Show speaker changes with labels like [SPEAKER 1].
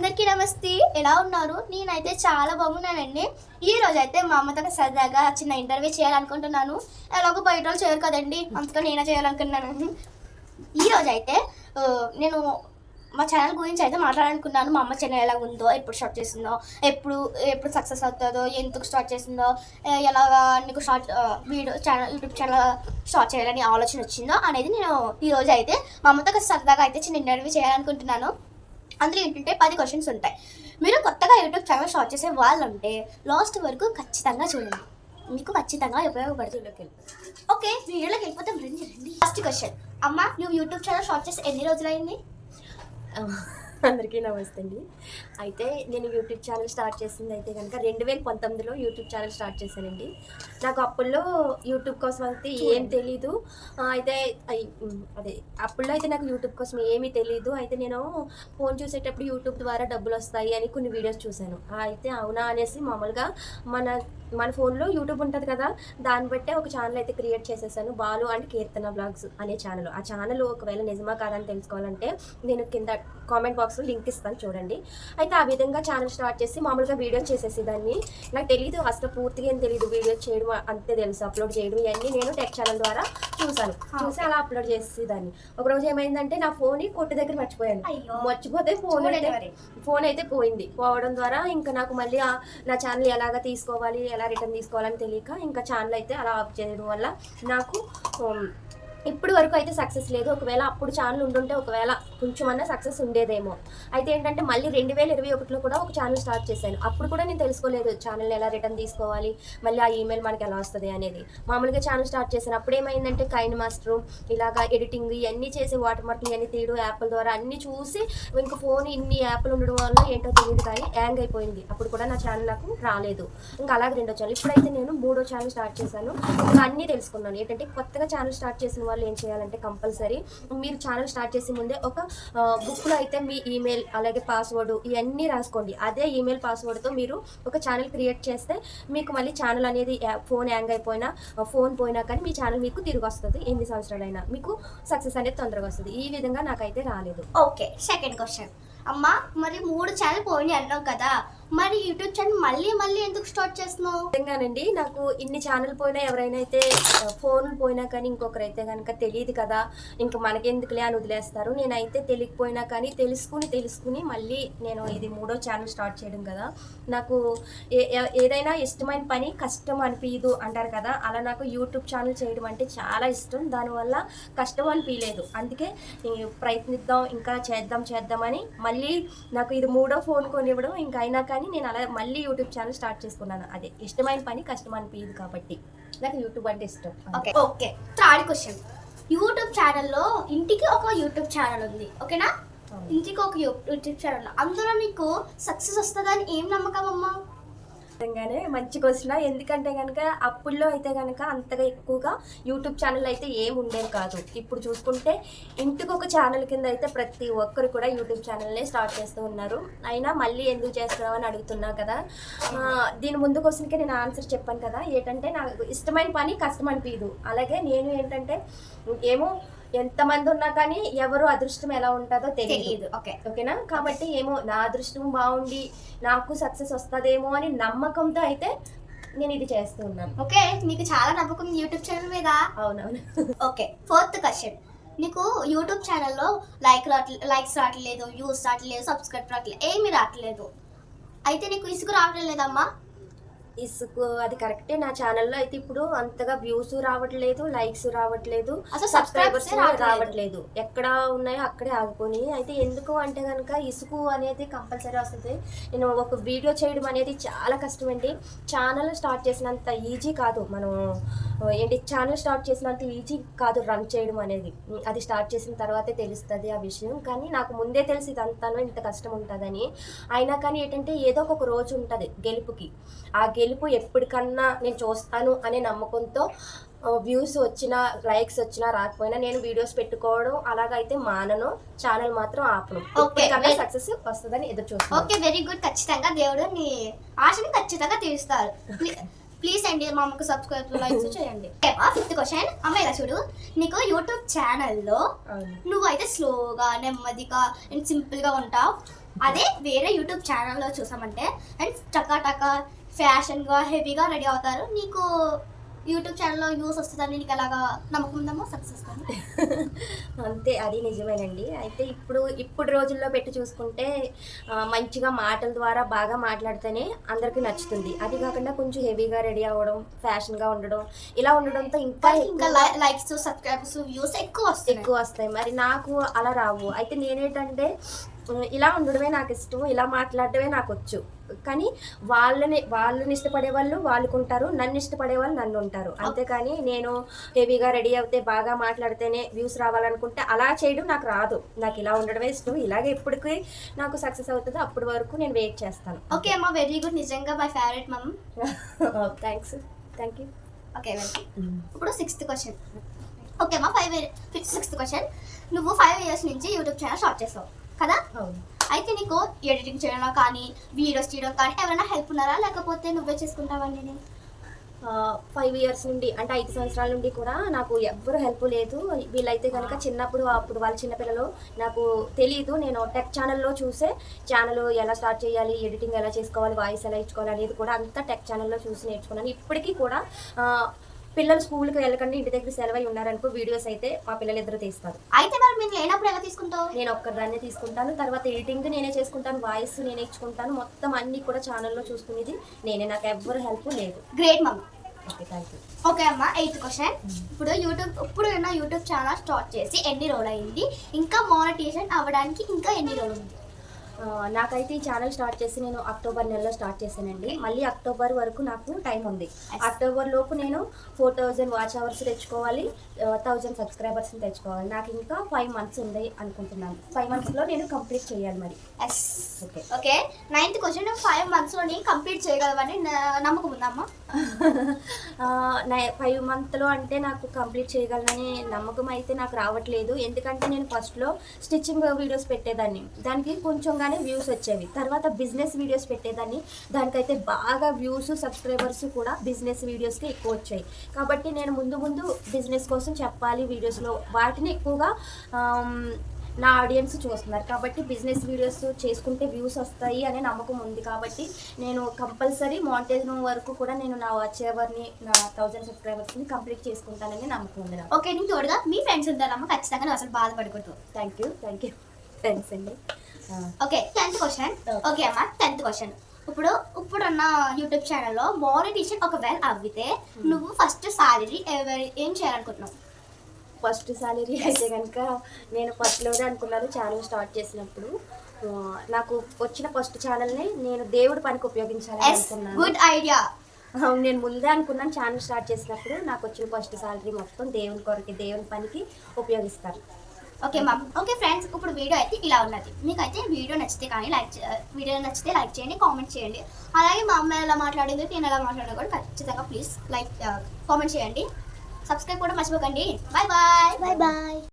[SPEAKER 1] అందరికీ నమస్తే. ఎలా ఉన్నారు? నేనైతే చాలా బాగున్నానండి. ఈ రోజు అయితే మా అమ్మతో సరదాగా చిన్న ఇంటర్వ్యూ చేయాలనుకుంటున్నాను. ఎలాగో బయట వాళ్ళు చేయరు కదండి. అందుకని నేనే చేయాలనుకున్నాను. ఈ రోజు అయితే నేను మా ఛానల్ గురించి అయితే మాట్లాడాలనుకున్నాను. మా అమ్మ ఛానల్ ఎలా ఉందో ఎప్పుడు స్టార్ట్ చేసిందో ఎప్పుడు ఎప్పుడు సక్సెస్ అవుతుందో ఎందుకు స్టార్ట్ చేసిందో ఎలాగా నీకు start video channel YouTube channel start చేయాలని ఆలోచన వచ్చిందో అనేది నేను ఈరోజు అయితే మా అమ్మతో సరదాగా అయితే చిన్న ఇంటర్వ్యూ చేయాలనుకుంటున్నాను. అందులో ఏంటంటే పది క్వశ్చన్స్ ఉంటాయి. మీరు కొత్తగా యూట్యూబ్ ఛానల్ స్టార్ట్ చేసే వాళ్ళు ఉంటే లాస్ట్ వరకు ఖచ్చితంగా చూడండి. మీకు ఖచ్చితంగా ఉపయోగపడుతుంది. ఓకే వీడియోలోకి వెళ్ళిపోతే రండి రండి. ఫస్ట్ క్వశ్చన్ అమ్మ నువ్వు యూట్యూబ్ ఛానల్ స్టార్ట్ చేసి ఎన్ని రోజులైంది?
[SPEAKER 2] అందరికీ నమస్తే అండి. అయితే నేను యూట్యూబ్ ఛానల్ స్టార్ట్ చేసింది అయితే కనుక రెండు వేల పంతొమ్మిదిలో యూట్యూబ్ ఛానల్ స్టార్ట్ చేశానండి. నాకు అప్పుల్లో యూట్యూబ్ కోసం అయితే ఏం తెలీదు. అయితే అదే అప్పుల్లో అయితే నాకు యూట్యూబ్ కోసం ఏమీ తెలీదు. అయితే నేను ఫోన్ చూసేటప్పుడు యూట్యూబ్ ద్వారా డబ్బులు వస్తాయి అని కొన్ని వీడియోస్ చూశాను. అయితే అవునా అనేసి మామూలుగా మన మన ఫోన్లో యూట్యూబ్ ఉంటుంది కదా దాన్ని బట్టే ఒక ఛానల్ అయితే క్రియేట్ చేసేసాను. బాలు అండ్ కీర్తన బ్లాగ్స్ అనే ఛానల్. ఆ ఛానల్ ఒకవేళ నిజమా కాదని తెలుసుకోవాలంటే నేను కింద కామెంట్ బాక్స్లో లింక్ ఇస్తాను చూడండి. అయితే ఆ విధంగా ఛానల్ స్టార్ట్ చేసి మామూలుగా వీడియో చేసేసి దాన్ని. నాకు తెలియదు అసలు పూర్తిగా ఏం తెలియదు వీడియో చేయడం అంతే తెలుసు అప్లోడ్ చేయడం ఇవన్నీ నేను టెక్ ఛానల్ ద్వారా చూసాను. చూసి అలా అప్లోడ్ చేసి దాన్ని. ఒక రోజు ఏమైందంటే నా ఫోన్ కొట్టు దగ్గర మర్చిపోయాను. మర్చిపోతే ఫోన్. ఫోన్ అయితే పోయింది. పోవడం ద్వారా ఇంకా నాకు మళ్ళీ నా ఛానల్ ఎలాగ తీసుకోవాలి ఎలా రిటర్న్ తీసుకోవాలని తెలియక ఇంకా ఛానల్ అయితే అలా ఆఫ్ చేయడం వల్ల నాకు ఉమ్, ఇప్పుడు వరకు అయితే సక్సెస్ లేదు. ఒకవేళ అప్పుడు ఛానల్ ఉండుంటే ఒకవేళ కొంచెమన్నా సక్సెస్ ఉండేదేమో. అయితే ఏంటంటే మళ్ళీ రెండు వేల ఇరవై ఒకటిలో కూడా ఒక ఛానల్ స్టార్ట్ చేశాను. అప్పుడు కూడా నేను తెలుసుకోలేదు ఛానల్ ఎలా రిటర్న్ తీసుకోవాలి మళ్ళీ ఆ ఈమెయిల్ మనకి ఎలా వస్తుంది అనేది. మామూలుగా ఛానల్ స్టార్ట్ చేశాను. అప్పుడు ఏమైందంటే కైన్ మాస్టర్ ఇలాగా ఎడిటింగ్ ఇవన్నీ చేసి వాటర్ మార్కులు ఇవన్నీ తీయడం యాప్ల ద్వారా అన్నీ చూసి ఇంకా ఫోన్ ఇన్ని యాప్లు ఉండడం వల్ల ఏంటో తెలియదు కానీ హ్యాంగ్ అయిపోయింది. అప్పుడు కూడా నా ఛానల్ నాకు రాలేదు. ఇంకా అలాగే రెండో ఛానల్ ఇప్పుడైతే నేను మూడో ఛానల్ స్టార్ట్ చేశాను. ఇంకా అన్నీ తెలుసుకున్నాను. ఏంటంటే కొత్తగా ఛానల్ స్టార్ట్ చేసిన వాళ్ళు ఏం చేయాలంటే కంపల్సరీ మీరు ఛానల్ స్టార్ట్ చేసే ముందే ఒక బుక్లో అయితే మీ ఈమెయిల్ అలాగే పాస్వర్డ్ ఇవన్నీ రాసుకోండి. అదే ఈమెయిల్ పాస్వర్డ్తో మీరు ఒక ఛానల్ క్రియేట్ చేస్తే మీకు మళ్ళీ ఛానల్ అనేది ఫోన్ హ్యాంగ్ అయిపోయినా ఫోన్ పోయినా కానీ మీ ఛానల్ మీకు తిరిగి వస్తుంది. ఎన్ని సంవత్సరాలైనా మీకు సక్సెస్ అనేది తొందరగా వస్తుంది. ఈ విధంగా నాకైతే రాలేదు.
[SPEAKER 1] Okay second question. అమ్మ మరి మూడు ఛానల్ పోయినాయి అన్నావు కదా. మరి యూట్యూబ్ ఛానల్ మళ్ళీ మళ్ళీ ఎందుకు స్టార్ట్ చేస్తున్నావు?
[SPEAKER 2] నిజంగానండి నాకు ఇన్ని ఛానల్ పోయినా ఎవరైనా అయితే ఫోన్లు పోయినా కానీ ఇంకొకరు అయితే కనుక తెలియదు కదా ఇంక మనకెందుకులే అని వదిలేస్తారు. నేనైతే తెలియకపోయినా కానీ తెలుసుకుని తెలుసుకుని మళ్ళీ నేను ఇది మూడో ఛానల్ స్టార్ట్ చేయడం కదా. నాకు ఏ- ఏదైనా ఇష్టమైన పని కష్టం అనిపించదు అంటారు కదా. అలా నాకు యూట్యూబ్ ఛానల్ చేయడం అంటే చాలా ఇష్టం. దానివల్ల కష్టం అనిపించలేదు అందుకే ప్రయత్నిద్దాం ఇంకా చేద్దాం చేద్దామని మళ్ళీ నాకు ఇది మూడో ఫోన్ కొనివ్వడం ఇంకా అయినా కానీ నేను అలా మళ్ళీ యూట్యూబ్ ఛానల్ స్టార్ట్ చేసుకున్నాను. అదే ఇష్టమైన పని కష్టం అనిపించదు కాబట్టి. నాకు యూట్యూబ్ అంటే ఇష్టం.
[SPEAKER 1] Okay. Okay. Third question. YouTube ఛానల్లో ఇంటికి ఒక యూట్యూబ్ ఛానల్ ఉంది. ఓకేనా. ఇంటికి ఒక యూట్యూబ్ ఛానల్. అందులో నీకు సక్సెస్ వస్తుందని ఏం నమ్మకం అమ్మా?
[SPEAKER 2] నిజంగానే మంచి క్వశ్చన్ ఎందుకంటే కనుక అప్పుల్లో అయితే కనుక అంతగా ఎక్కువగా యూట్యూబ్ ఛానల్ అయితే ఏం ఉండేవి కాదు. ఇప్పుడు చూసుకుంటే ఇంటికి ఒక ఛానల్ కింద అయితే ప్రతి ఒక్కరు కూడా యూట్యూబ్ ఛానల్నే స్టార్ట్ చేస్తూ ఉన్నారు. అయినా మళ్ళీ ఎందుకు చేస్తున్నావు అని అడుగుతున్నావు కదా. దీని ముందు క్వశ్చన్కి నేను ఆన్సర్ చెప్పాను కదా. ఏంటంటే నాకు ఇష్టమైన పని కష్టం అనిపించదు అలాగే నేను ఏంటంటే ఏమో ఎంతమంది ఉన్నా కానీ ఎవరు అదృష్టం ఎలా ఉంటుందో తెలియదు
[SPEAKER 1] ఓకే.
[SPEAKER 2] ఓకేనా? కాబట్టి ఏమో నా అదృష్టం బాగుండి నాకు సక్సెస్ వస్తుందేమో అని నమ్మకంతో అయితే నేను ఇది చేస్తూ ఉన్నాను.
[SPEAKER 1] ఓకే నీకు చాలా నమ్మకం యూట్యూబ్ ఛానల్ మీద.
[SPEAKER 2] అవునవును.
[SPEAKER 1] Okay fourth question. నీకు యూట్యూబ్ ఛానల్లో లైక్ లైక్స్ రావట్లేదు వ్యూస్ రావట్లేదు సబ్స్క్రైబ్ రావట్లేదు ఏమీ రావట్లేదు. అయితే నీకు ఇసుకు రావట్లేదు లేదమ్మా?
[SPEAKER 2] ఇసుకు అది కరెక్టే నా ఛానల్లో అయితే ఇప్పుడు అంతగా వ్యూస్ రావట్లేదు లైక్స్ రావట్లేదు
[SPEAKER 1] అసలు
[SPEAKER 2] సబ్స్క్రైబర్స్
[SPEAKER 1] రావట్లేదు.
[SPEAKER 2] రావట్లేదు. ఎక్కడ ఉన్నాయో అక్కడే ఆగిపోయి అయితే ఎందుకు అంటే కనుక ఇసుకు అనేది కంపల్సరీ వస్తుంది. నేను ఒక వీడియో చేయడం అనేది చాలా కష్టం అండి ఛానల్ స్టార్ట్ చేసినంత ఈజీ కాదు. మనం ఏంటి ఛానల్ స్టార్ట్ చేసినంత ఈజీ కాదు రన్ చేయడం అనేది. అది స్టార్ట్ చేసిన తర్వాతే తెలుస్తుంది ఆ విషయం. కానీ నాకు ముందే తెలిసి ఇదంతాను ఇంత కష్టం ఉంటుందని. అయినా కానీ ఏంటంటే ఏదో ఒక రోజు ఉంటుంది గెలుపుకి. ఆ గెలుపు ఎప్పటికన్నా నేను చూస్తాను అనే నమ్మకంతో వ్యూస్ వచ్చినా లైక్స్ వచ్చినా రాకపోయినా నేను వీడియోస్ పెట్టుకోవడం అలాగైతే మానను. ఛానల్ మాత్రం ఆపను. సక్సెస్ వస్తుందని ఎదురు చూస్తాను
[SPEAKER 1] ఓకే వెరీ గుడ్. ఖచ్చితంగా దేవుడు నీ ఆశని ఖచ్చితంగా తీరుస్తారు. ప్లీజ్ అండి మా అమ్మకు సబ్స్క్రైబ్ లైక్స్ చేయండి. ఫిఫ్త్ క్వశ్చన్ అమ్మ ఇలా చూడు నీకు యూట్యూబ్ ఛానల్లో
[SPEAKER 2] అవును.
[SPEAKER 1] నువ్వు అయితే స్లోగా నెమ్మదిగా అండ్ సింపుల్గా ఉంటావు. అదే వేరే యూట్యూబ్ ఛానల్లో చూసామంటే అండ్ టకా టకా ఫ్యాషన్గా హెవీగా రెడీ అవుతారు. నీకు యూట్యూబ్ ఛానల్లో యూస్ వస్తుందని నీకు అలాగా నమ్మకం ఉందమ్మా? సక్సెస్
[SPEAKER 2] అంతే అది నిజమేనండి. అయితే ఇప్పుడు ఇప్పుడు రోజుల్లో పెట్టి చూసుకుంటే మంచిగా మాటల ద్వారా బాగా మాట్లాడితేనే అందరికీ నచ్చుతుంది. అది కాకుండా కొంచెం హెవీగా రెడీ అవ్వడం ఫ్యాషన్గా ఉండడం ఇలా ఉండడంతో ఇంకా
[SPEAKER 1] ఇంకా లైక్స్ సబ్స్క్రైబర్స్ వ్యూస్ ఎక్కువ వస్తాయి
[SPEAKER 2] ఎక్కువ వస్తాయి. మరి నాకు అలా రావు. అయితే నేనేంటంటే ఇలా ఉండడమే నాకు ఇష్టం ఇలా మాట్లాడటమే నాకు వచ్చు. కానీ వాళ్ళని వాళ్ళని ఇష్టపడే వాళ్ళు వాళ్ళకు ఉంటారు నన్ను ఇష్టపడే వాళ్ళు నన్ను ఉంటారు. అంతేకాని నేను హెవీగా రెడీ అవుతే బాగా మాట్లాడితేనే వ్యూస్ రావాలనుకుంటే అలా చేయడం నాకు రాదు. నాకు ఇలా ఉండడమే ఇష్టం. ఇలాగే ఎప్పటికీ నాకు సక్సెస్ అవుతుందో అప్పటి వరకు నేను వెయిట్ చేస్తాను.
[SPEAKER 1] ఓకే అమ్మా వెరీ గుడ్. నిజంగా my favourite mom.
[SPEAKER 2] Thanks thank you.
[SPEAKER 1] Okay ఇప్పుడు సిక్స్త్ క్వశ్చన్. ఓకే అమ్మా ఫైవ్ సిక్స్త్ క్వశ్చన్. నువ్వు ఫైవ్ ఇయర్స్ నుంచి యూట్యూబ్ ఛానల్ స్టార్ట్ చేసావు కదా? అయితే నీకు ఎడిటింగ్ చేయడం కానీ వీడియోస్ చేయడం కానీ ఎవరైనా హెల్ప్ ఉన్నారా? లేకపోతే నువ్వే చేసుకుంటావండి
[SPEAKER 2] ఫైవ్ ఇయర్స్ నుండి అంటే ఐదు సంవత్సరాల నుండి కూడా నాకు ఎవ్వరు హెల్ప్ లేదు. వీళ్ళైతే కనుక చిన్నప్పుడు అప్పుడు వాళ్ళ చిన్నపిల్లలు నాకు తెలియదు నేను టెక్ ఛానల్లో చూసే ఛానల్ ఎలా స్టార్ట్ చేయాలి ఎడిటింగ్ ఎలా చేసుకోవాలి వాయిస్ ఎలా ఇచ్చుకోవాలి అనేది కూడా అంతా టెక్ ఛానల్లో చూసి నేర్చుకున్నాను. ఇప్పటికీ కూడా పిల్లలు స్కూల్కి వెళ్ళకుండా ఇంటి దగ్గర సెలవై ఉన్నారనుకో వీడియోస్ అయితే మా పిల్లలు ఇద్దరు తీస్తారు.
[SPEAKER 1] అయితే మరి మీరు లేనప్పుడు ఎలా తీసుకుంటావు?
[SPEAKER 2] నేను ఒక్కదాన్నే తీసుకుంటాను తర్వాత ఎడిటింగ్ నేనే చేసుకుంటాను వాయిస్ నేనే ఇచ్చుకుంటాను మొత్తం అన్ని కూడా ఛానల్లో చూసుకునేది నేనే నాకు ఎవ్వరు హెల్ప్ లేదు.
[SPEAKER 1] Great mom
[SPEAKER 2] okay thank you
[SPEAKER 1] okay అమ్మా ఎయిత్ క్వశ్చన్ ఇప్పుడు యూట్యూబ్ ఇప్పుడు ఉన్న యూట్యూబ్ ఛానల్ స్టార్ట్ చేసి ఎన్ని రోజులు అయింది ఇంకా మానిటైజేషన్ అవ్వడానికి ఇంకా ఎన్ని రోజులు ఉంది?
[SPEAKER 2] నాకైతే ఈ ఛానల్ స్టార్ట్ చేసి నేను అక్టోబర్ నెలలో స్టార్ట్ చేశానండి. మళ్ళీ అక్టోబర్ వరకు నాకు టైం ఉంది. అక్టోబర్ లోపు నేను ఫోర్ థౌజండ్ వాచ్ అవర్స్ తెచ్చుకోవాలి. థౌజండ్ సబ్స్క్రైబర్స్ని తెచ్చుకోవాలి. నాకు ఇంకా ఫైవ్ మంత్స్ ఉంది అనుకుంటున్నాను. ఫైవ్ మంత్స్లో నేను కంప్లీట్ చేయాలి మరి.
[SPEAKER 1] Yes
[SPEAKER 2] okay
[SPEAKER 1] okay ninth question five మంత్స్లోని complete చేయగలవని నమ్మకం ఉందమ్మా
[SPEAKER 2] ఫైవ్ మంత్లో అంటే నాకు కంప్లీట్ చేయగలనని నమ్మకం అయితే నాకు రావట్లేదు. ఎందుకంటే నేను ఫస్ట్లో స్టిచ్చింగ్ వీడియోస్ పెట్టేదాన్ని. దానికి కొంచెంగానే వ్యూస్ వచ్చేవి. తర్వాత బిజినెస్ వీడియోస్ పెట్టేదాన్ని. దానికైతే బాగా వ్యూస్ సబ్స్క్రైబర్స్ కూడా బిజినెస్ వీడియోస్కి ఎక్కువ వచ్చాయి. కాబట్టి నేను ముందు ముందు బిజినెస్ కోసం చెప్పాలి వీడియోస్లో. వాటిని ఎక్కువగా నా ఆడియన్స్ చూస్తున్నారు. కాబట్టి బిజినెస్ వీడియోస్ చేసుకుంటే వ్యూస్ వస్తాయి అనే నమ్మకం ఉంది. కాబట్టి నేను కంపల్సరీ మానిటైజేషన్ వరకు కూడా నేను నా వాచ్ అవర్ని నా థౌజండ్ సబ్స్క్రైబర్స్ని కంప్లీట్ చేసుకుంటానని నమ్మకం ఉంది
[SPEAKER 1] ఓకే నీకు తోడుగా మీ ఫ్రెండ్స్ ఉంటారమ్మా. ఖచ్చితంగా అసలు బాధపడకూడదు.
[SPEAKER 2] Thank you thank you. Thanks అండి.
[SPEAKER 1] Okay tenth question. ఓకే అమ్మా టెన్త్ క్వశ్చన్ ఇప్పుడు ఇప్పుడున్న యూట్యూబ్ ఛానల్లో మానిటేషన్ ఒకవేళ అవ్వితే నువ్వు ఫస్ట్ సాలరీ ఎవరి ఏం చేయాలనుకుంటున్నావు?
[SPEAKER 2] ఫస్ట్ సాలరీ అయితే కనుక నేను ఫస్ట్లోనే అనుకున్నాను ఛానల్ స్టార్ట్ చేసినప్పుడు. నాకు వచ్చిన ఫస్ట్ ఛానల్ని నేను దేవుడి పనికి ఉపయోగించాలని అనుకున్నాను.
[SPEAKER 1] గుడ్ ఐడియా
[SPEAKER 2] నేను ముందే అనుకున్నాను ఛానల్ స్టార్ట్ చేసినప్పుడు నాకు వచ్చిన ఫస్ట్ సాలరీ మొత్తం దేవుని కొరకి దేవుని పనికి ఉపయోగిస్తాను
[SPEAKER 1] ఓకే మ్యామ్ ఓకే ఫ్రెండ్స్ ఇప్పుడు వీడియో అయితే ఇలా ఉన్నది. మీకు అయితే వీడియో నచ్చితే కానీ లైక్ వీడియో నచ్చితే లైక్ చేయండి కామెంట్ చేయండి. అలాగే మా అమ్మాయి ఎలా మాట్లాడింది నేను ఎలా మాట్లాడినా కూడా ఖచ్చితంగా ప్లీజ్ లైక్ కామెంట్ చేయండి. సబ్స్క్రైబ్ కూడా మర్చిపోకండి. Bye bye. Bye bye.